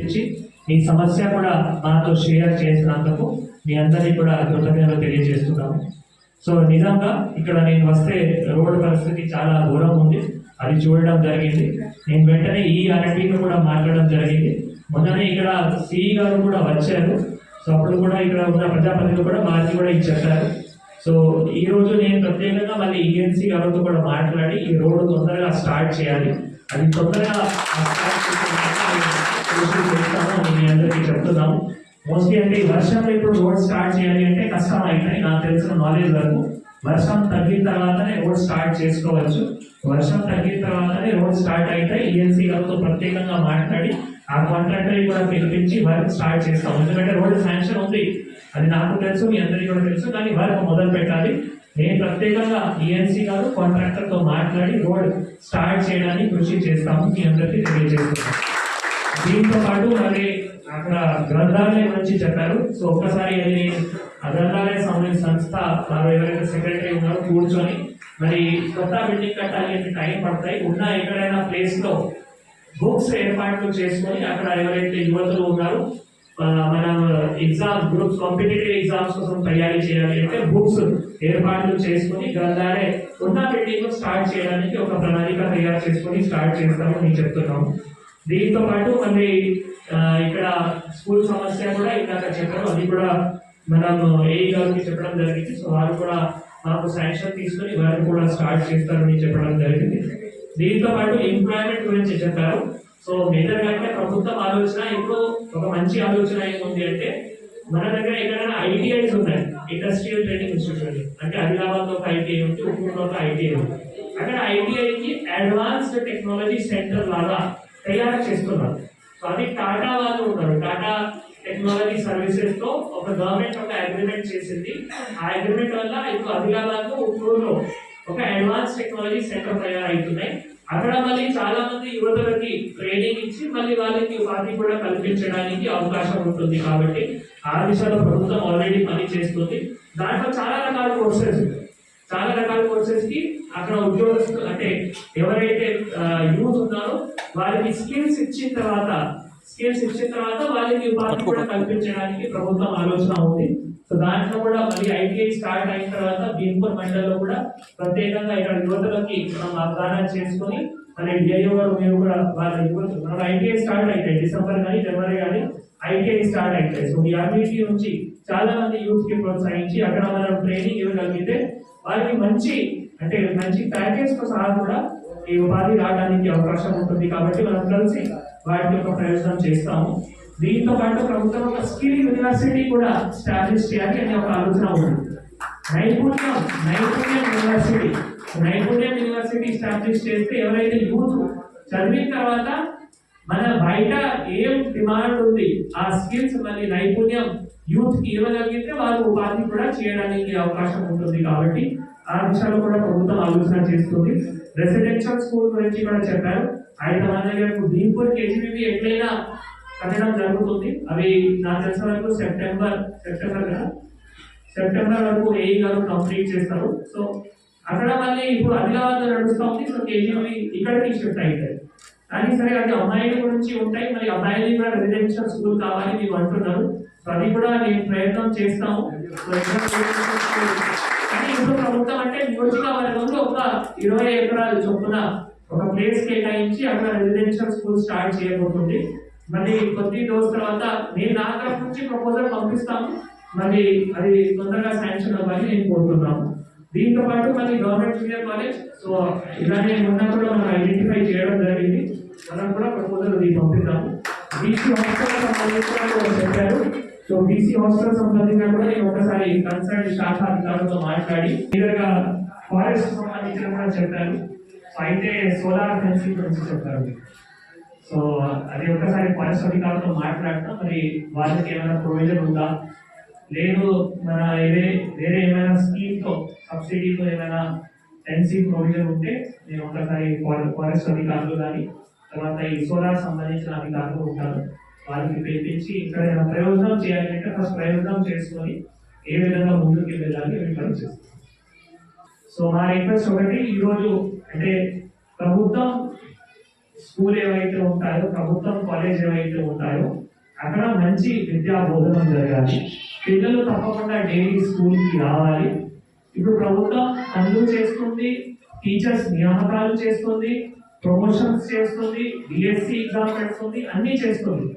ఇచ్చి ఈ సమస్య కూడా మాతో షేర్ చేసినందుకు మీ అందరికీ కూడా కృతజ్ఞతలు తెలియజేస్తున్నాము. సో నిజంగా ఇక్కడ నేను వస్తే రోడ్డు పరిస్థితి చాలా దూరం ఉంది. అది చూడడం జరిగింది. నేను వెంటనే ఈ అన్నిటిని కూడా మాట్లాడడం జరిగింది. మొన్ననే ఇక్కడ సిఈ గారు కూడా వచ్చారు. సో అప్పుడు కూడా ఇక్కడ ఉన్న ప్రజాప్రతినిధులు కూడా మాది కూడా ఇది చెప్పారు. సో ఈ రోజు నేను ప్రత్యేకంగా మళ్ళీ ఈఎన్సీ గారితో కూడా మాట్లాడి ఈ రోడ్డు తొందరగా స్టార్ట్ చేయాలి. అది తొందరగా స్టార్ట్ చేస్తాము మీ అందరికీ చెప్తున్నాము మోస్ట్లీ అంటే ఈ వర్షంలో ఇప్పుడు రోడ్ స్టార్ట్ చేయాలి అంటే కష్టం అవుతాయి నాకు తెలిసిన నాలెడ్జ్ వరకు వర్షం తగ్గిన తర్వాతనే రోడ్ స్టార్ట్ చేసుకోవచ్చు. వర్షం తగ్గిన తర్వాతనే రోడ్ స్టార్ట్ అయితే ఈఎన్సీ గారితో ప్రత్యేకంగా మాట్లాడి ఆ కాంట్రాక్టర్ కూడా పిలిపించి వర్క్ స్టార్ట్ చేస్తాం. ఎందుకంటే రోడ్ శాంక్షన్ ఉంది. అది నాకు తెలుసు మీ అందరికీ కూడా తెలుసు కానీ వర్క్ మొదలు పెట్టాలి. నేను ప్రత్యేకంగా ఈఎన్సీ గారు కాంట్రాక్టర్తో మాట్లాడి రోడ్ స్టార్ట్ చేయడానికి కృషి చేస్తాము మీ అందరికీ తెలియజేస్తున్నాను. దీంతో పాటు మరి అక్కడ గ్రంథాలయం గురించి చెప్పారు. సో ఒక్కసారి అది ఆ గ్రంథాలయ సంబంధించిన సంస్థ వారు ఎవరైతే సెక్రటరీ ఉన్నారో కూర్చొని మరి కొత్త బిల్డింగ్ కట్టాలి అంటే టైం పడతాయి. ఉన్న ఎక్కడైనా ప్లేస్లో బుక్స్ ఏర్పాట్లు చేసుకొని అక్కడ ఎవరైతే యువతులు ఉన్నారో మనం ఎగ్జామ్ గ్రూప్స్ కాంపిటేటివ్ ఎగ్జామ్స్ కోసం తయారీ చేయాలి అంటే బుక్స్ ఏర్పాట్లు చేసుకుని గ్రంథాలయ ఉన్న బిల్డింగ్ స్టార్ట్ చేయడానికి ఒక ప్రణాళిక తయారు చేసుకొని స్టార్ట్ చేస్తామని నేను చెప్తున్నాము దీంతో పాటు మరి ఇక్కడ స్కూల్ సమస్య కూడా ఇందాక చెప్పారు. అది కూడా మనం ఏ గారికి చెప్పడం జరిగింది. సో వారు కూడా మాకు శాంక్షన్ తీసుకొని వారు కూడా స్టార్ట్ చేస్తారని చెప్పడం జరిగింది. దీంతో పాటు ఎంప్లాయ్మెంట్ గురించి చెప్పారు. సో మేజర్ అంటే ప్రభుత్వం ఆలోచన ఇప్పుడు ఒక మంచి ఆలోచన ఏముంది అంటే మన దగ్గర ఎక్కడైనా ఐటీఐస్ ఉన్నాయి. ఇండస్ట్రియల్ ట్రైనింగ్ ఇన్స్టిట్యూట్ అంటే ఆదిలాబాద్లో ఒక ఐటీఐ ఉంది ఉప్పూరులో ఒక ఐటీఐ ఉంది. అక్కడ ఐటీఐకి అడ్వాన్స్డ్ టెక్నాలజీ సెంటర్ లాగా తయారు చేస్తున్నారు. సో అది టాటా వాళ్ళు ఉన్నారు. టాటా టెక్నాలజీ సర్వీసెస్తో ఒక గవర్నమెంట్ ఒక అగ్రిమెంట్ చేసింది. ఆ అగ్రిమెంట్ వల్ల ఇప్పుడు ఆదిలాబాద్లో ఉప్పూరులో ఒక అడ్వాన్స్ టెక్నాలజీ సెంటర్ తయారవుతున్నాయి అక్కడ మళ్ళీ చాలా మంది యువతులకి ట్రైనింగ్ ఇచ్చి మళ్ళీ వాళ్ళకి ఉపాధి కూడా కల్పించడానికి అవకాశం ఉంటుంది కాబట్టి ఆ దిశలో ప్రభుత్వం ఆల్రెడీ పని చేస్తుంది దాంట్లో చాలా రకాల కోర్సెస్ చాలా రకాల కోర్సెస్కి అక్కడ ఉద్యోగస్తులు అంటే ఎవరైతే యూత్ ఉన్నారో వారికి స్కిల్స్ ఇచ్చిన తర్వాత స్కిల్స్ ఇచ్చిన తర్వాత వాళ్ళకి ఉపాధి కూడా కల్పించడానికి ప్రభుత్వం ఆలోచన ఉంది. సో దాంట్లో కూడా మళ్ళీ ఐటీఐ స్టార్ట్ అయిన తర్వాత భీంపూర్ మండలంలో కూడా ప్రత్యేకంగా ఇక్కడ యువతలకి మనం అవగాహన చేసుకొని మన డిఐఓ గారు మీరు కూడా వాళ్ళ యువత మనం ఐటీఐ స్టార్ట్ అవుతాయి డిసెంబర్ కానీ జనవరి కానీ ఐటీఐ స్టార్ట్ అవుతాయి సో ఈ అన్నిటి నుంచి చాలా మంది యూత్కి ప్రోత్సహించి అక్కడ మనం ట్రైనింగ్ ఇవ్వగలిగితే వారికి మంచి అంటే మంచి ప్యాకేజ్తో సహా కూడా ఈ ఉపాధి రావడానికి అవకాశం ఉంటుంది. కాబట్టి మనం కలిసి వాటి యొక్క ప్రయోజనం చేస్తాము. దీంతో పాటు ప్రభుత్వం ఒక స్కిల్ యూనివర్సిటీ కూడా స్టాబ్లిష్ చేయాలి అనే ఒక ఆలోచన ఉంది. నైపుణ్యం నైపుణ్యం యూనివర్సిటీ. నైపుణ్యం యూనివర్సిటీ స్టాబ్లిష్ చేస్తే ఎవరైతే యూత్ చదివిన తర్వాత మన బయట ఏం డిమాండ్ ఉంది ఆ స్కిల్స్ మళ్ళీ నైపుణ్యం యూత్కి ఇవ్వగలిగితే వారు ఉపాధి కూడా చేయడానికి అవకాశం ఉంటుంది కాబట్టి ఆ విషయాలు కూడా ప్రభుత్వం ఆలోచన చేస్తుంది. రెసిడెన్షియల్ స్కూల్ గురించి కూడా చెప్పారు. ఆయన మన దగ్గర దీంపూర్ కేజీబీ ఎట్లయినా కట్టడం జరుగుతుంది. అవి నాకు తెలిసిన వరకు సెప్టెంబర్ సెప్టెంబర్ కదా? సెప్టెంబర్ వరకు ఏఈ గారు కంప్లీట్ చేస్తారు. సో అక్కడ మళ్ళీ ఇప్పుడు ఆదిలాబాద్ నడుస్తూ ఉంది. సో కేజీఎం ఇక్కడికి షిఫ్ట్ అవుతాయి కానీ సరే అది అమ్మాయిల గురించి ఉంటాయి. మరి అమ్మాయిలు కూడా రెసిడెన్షియల్ స్కూల్ కావాలి మీరు అంటున్నారు. సో అది కూడా నేను ప్రయత్నం చేస్తాము. కానీ ఇప్పుడు ప్రభుత్వం అంటే నియోజకవర్గంలో ఒక ఇరవై ఎకరాలు చొప్పున ఒక ప్లేస్ కేటాయించి అక్కడ రెసిడెన్షియల్ స్కూల్ స్టార్ట్ చేయబోతుంది. మళ్ళీ కొద్ది రోజుల తర్వాత నేను నా తరఫు నుంచి ప్రపోజల్ పంపిస్తాము మళ్ళీ అది తొందరగా శాంక్షన్ అవ్వాలి నేను కోరుతున్నాము దీంతో పాటు మళ్ళీ గవర్నమెంట్ జూనియర్ కాలేజ్ సో ఇలానే ఉన్నప్పుడు కూడా మనం ఐడెంటిఫై చేయడం జరిగింది. మనం కూడా ప్రపోజల్ అది పంపిద్దాము. బీసీ హాస్టల్ సంబంధించిన చెప్పారు. సో బీసీ హాస్టల్ సంబంధించిన కూడా నేను ఒకసారి కన్సర్న్ శాఖ అధికారులతో మాట్లాడి క్లియర్గా ఫారెస్ట్ సంబంధించిన కూడా చెప్పారు. అయితే సోలార్ ఫెన్సింగ్ గురించి చెప్పారు. సో అది ఒకసారి ఫారెస్ట్ అధికారులతో మాట్లాడటం మరి వాళ్ళకి ఏమైనా ప్రొవిజన్ ఉందా? లేదు మన ఏదే వేరే ఏమైనా స్కీమ్తో సబ్సిడీతో ఏమైనా టెన్సీ ప్రొవిజన్ ఉంటే నేను ఒకసారి ఫారెస్ట్ అధికారులు కానీ తర్వాత ఈ సోలార్ సంబంధించిన అధికారులు ఉంటారు. వాళ్ళకి పిలిపించి ఇక్కడ ఏమైనా ప్రయోజనం చేయాలంటే ఫస్ట్ ప్రయోజనం చేసుకొని ఏ విధంగా ముందుకు వెళ్ళాలి విఫలం చేస్తాం. సో మా రిక్వెస్ట్ ఒకటి ఈరోజు అంటే ప్రభుత్వం స్కూల్ ఏవైతే ఉంటాయో ప్రభుత్వం కాలేజ్ ఏవైతే ఉంటాయో అక్కడ మంచి విద్యా బోధనం జరగాలి. పిల్లలు తప్పకుండా డైలీ స్కూల్కి రావాలి. ఇప్పుడు ప్రభుత్వం పనులు చేస్తుంది టీచర్స్ నియామకాలు చేస్తుంది ప్రమోషన్స్ చేస్తుంది డిఎస్సి ఎగ్జామ్ పెడుతుంది అన్నీ చేస్తుంది.